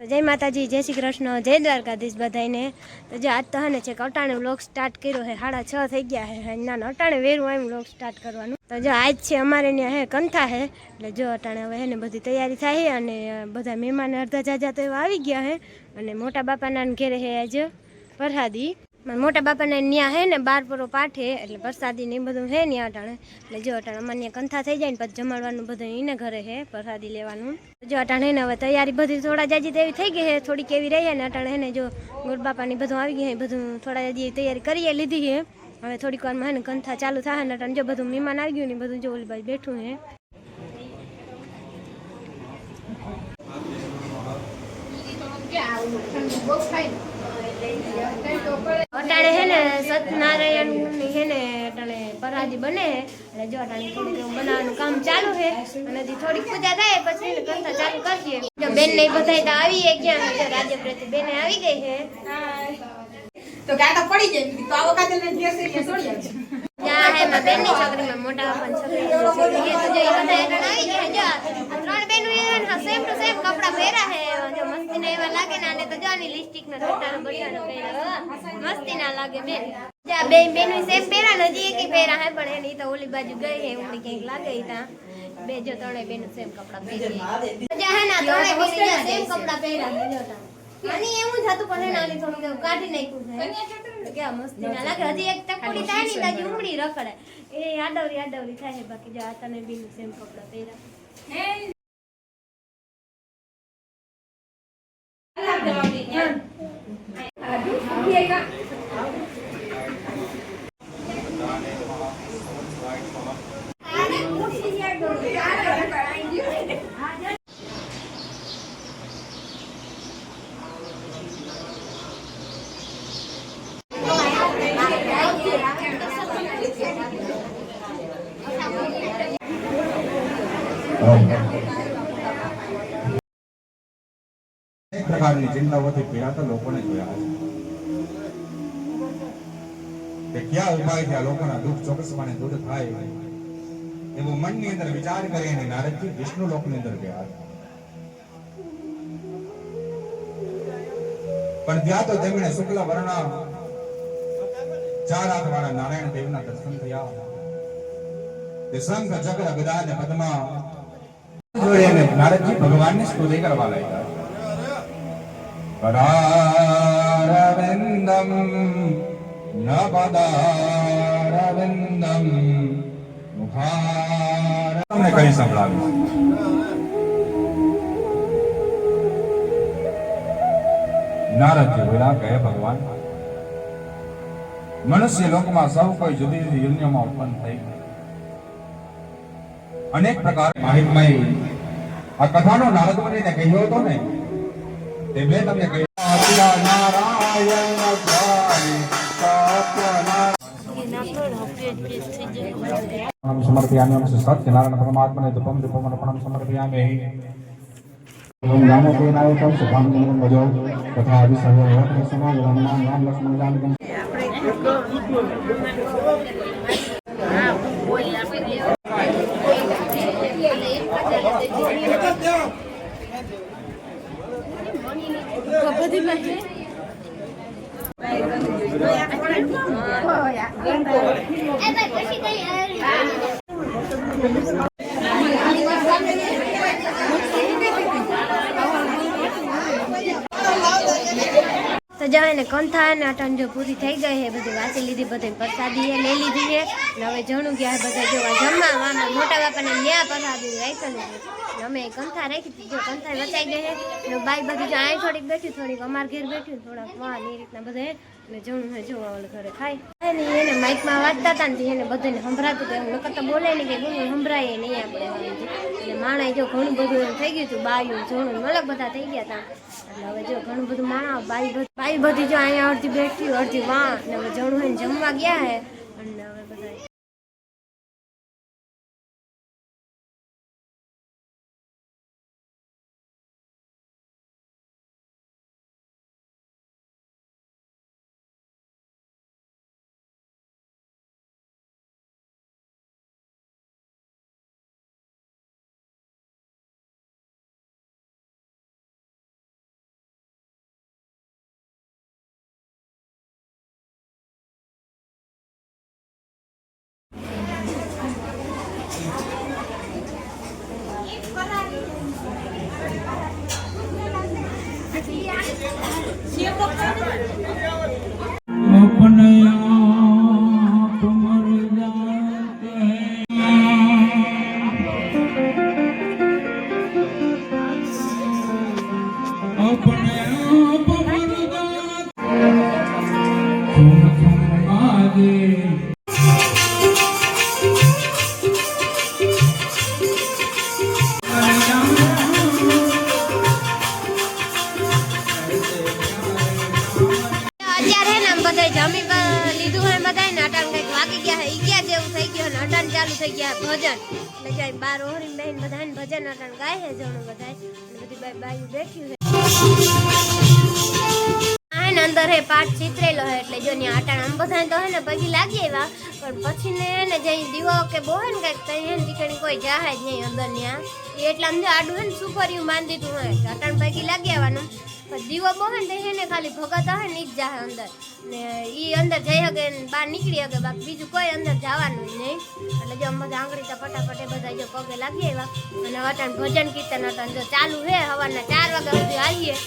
જય માતાજી, જય શ્રી કૃષ્ણ, જય દ્વારકાધીશ બધાને તો જે આજ તો હે છે અટાણે વ્લોગ સ્ટાર્ટ કર્યો છે સાડા છ થઈ ગયા છે ના અટાણે વેરું એમ વ્લોગ સ્ટાર્ટ કરવાનું. તો જો આજ છે અમારે ત્યાં હે કંથા હે, એટલે જો અટાણે હવે હે ને બધી તૈયારી થાય અને બધા મહેમાન અડધા જાજા તો એવા આવી ગયા હે અને મોટા બાપાના ઘેરે હે આજ પ્રસાદી મોટા બાપાને ન્યા હે ને બાર પરો પાઠે, એટલે પ્રસાદી ને એ બધું હે ન્યા અટાણે. એટલે જો અટાણે અમારે ત્યાં કંથા થઈ જાય ને પછી જમાડવાનું બધું એને ઘરે હે, પ્રસાદી લેવાનું. જો અટાણે હે ને હવે તૈયારી બધી થોડા જાજી તેવી થઈ ગઈ હે, થોડીક એવી રહી ને અટાણે હે ને જો બાપાની બધું આવી ગયું છે બધું થોડા જાજી તૈયારી કરીએ લીધી હે. હવે થોડીક વારમાં હે ને કંથા ચાલુ થાય ને જો બધું મહેમાન આવી ગયું ને બધું જો ઓલી બાજુ બેઠું હે. અટાણે હે ને સત્યનારાયણ હે ને અટાણે પરાજી બને હે એટલે જો અટાણે થોડીક બનાવવાનું કામ ચાલુ છે, અને હજી થોડીક પૂજા થાય પછી એને ચાલુ કરીએ. જો બેન ને બધાય તો આવી ગયા છે રાજ્ય પ્રતિ બેન આવી ગઈ છે. તો કાકા પડી જાય, તો આવો કાતે ને ઘેર છે કપડા પહેર્યા બે ઓલી બાજુ ગઈ હે લાગે ત્યાં. બે, જો ત્રણે બેનો સેમ કપડા પહેરી જા હે ના ત્રણે બેનો સેમ કપડા પહેર્યા હે જો આની એવું થતું પણ નાની થોડું કાઢી નાખ્યું છે કેવા મસ્તી ના લાગે હજી એક ટકોડી થાય ને તાજી ઉમડી રખડે. એ આડવરી આડવરી થાય છે બાકી. જો આ તને બેનું સેમ કપડા પહેર્યા. પ્રકારની ચિંતાઓથી પીડાતા લોકોને જોયા છે કે કયા ઉપાયથી આ લોકોના દુઃખ ચોક્કસપણે દૂર થાય? એવું મનની અંદર વિચાર કરીને નારદજી વિષ્ણુ લોકની અંદર ગયા પણ ત્યાં તો તેમણે શુક્લ વર્ણ, ચાર હાથ વાળા નારાયણ દેવના દર્શન થયા. તે શંખ ચક્ર ગદા ને પદ્મા જોઈને નારદજી ભગવાનની સ્તુતિ કરવા લાગ્યા. પદારવિંદમ મુખાર તમને કઈ સંભળાવ્યું નારદજી બોલા કહે ભગવાન મનુષ્ય લોકમાં સૌ કોઈ જુદી જુદી યુનિયોમાં ઉત્પન્ન થઈ અનેક પ્રકાર માહિતમય આ કથાનો નારદ મુનિને કહ્યો હતો ને તે મેં તમને કહ્યું. નારાયણ સમર્પયામિ ઓમ સત્ય? નારાયણ પરમાત્માને ધૂપમ ધૂપમ અર્પણમ સમર્પયામિ. ઓમ રામો Em ơi, có chị đây જાય ને કંથા ને અટન જો પૂરી થઈ ગઈ છે. બધી વાંચી લીધી, બધી પ્રસાદી હે લઈ લીધી ને હવે જણું ગયા બધા જોવા જમવા મોટા બાપાને ન્યા પ્રસાદી રાખેલું છે. અમે કંથા રાખી હતી. જો કંથા વચાઈ ગઈ છે. ને બાઈ બધી જો અહીં થોડીક બેઠી, થોડીક અમાર ઘેર બેઠી થોડાક વાહ એ રીતના બધે. ને જણું હે જોવા ઘરે ખાય. ને એને માઇકમાં વાંચતા હતા ને એને બધાને સંભળાતું હતું. નકર તો બોલે નહીં કે ઘણું સંભળાય નહીં આપણે એટલે માણા જો ઘણું બધું એમ થઈ ગયું હતું, બાયું જણું મલક બધા થઈ ગયા હતા એટલે હવે જો ઘણું બધું માણા, બાઈ બાઈ બધી જો અહીંયા અડધી બેઠી અડધી વાં, ને હવે જણું જમવા ગયા હે. જમી લીધું હોય બધાય ને અટાણ કંઈક વાગી ગયા ઈ ગયા જેવું થઈ ગયું ને અટાણ ચાલુ થઈ ગયા ભજન. એટલે જાય બાર ઓહરી બેન બધા ભજન અટાણ ગાય હે જણું બધી બાઈ બાયું બેઠ્યું આ ને અંદર હે પાઠ ચિતરેલો હે એટલે જો ને આટાણ આમ બધા તો હે ને પગી લાગી એવા. પણ પછી ને હે ને જઈ દીવો કે બોહે ને કંઈક તઈ હે ને દીકરી કોઈ જાહે જ નહીં અંદર ન્યા. એ એટલે આમ જો આડું હે ને સુપરિયું માંડી દીધું હોય. આટાણ પગી લાગી આવવાનું પણ દીવો બોહે ને હે ને ખાલી ભગત હે ને ઈ જ જાહે અંદર. ને ઈ અંદર જઈ શકે ને બહાર નીકળી શકે બાકી બીજું કોઈ અંદર જવાનું જ નહીં. એટલે જો અમે બધા આંગળી તો ફટાફટ એ બધા જો પગે લાગી આવ્યા. અને અટાણ ભજન કીર્તન અટાણ જો ચાલુ હે સવારના ચાર વાગ્યા સુધી આવીએ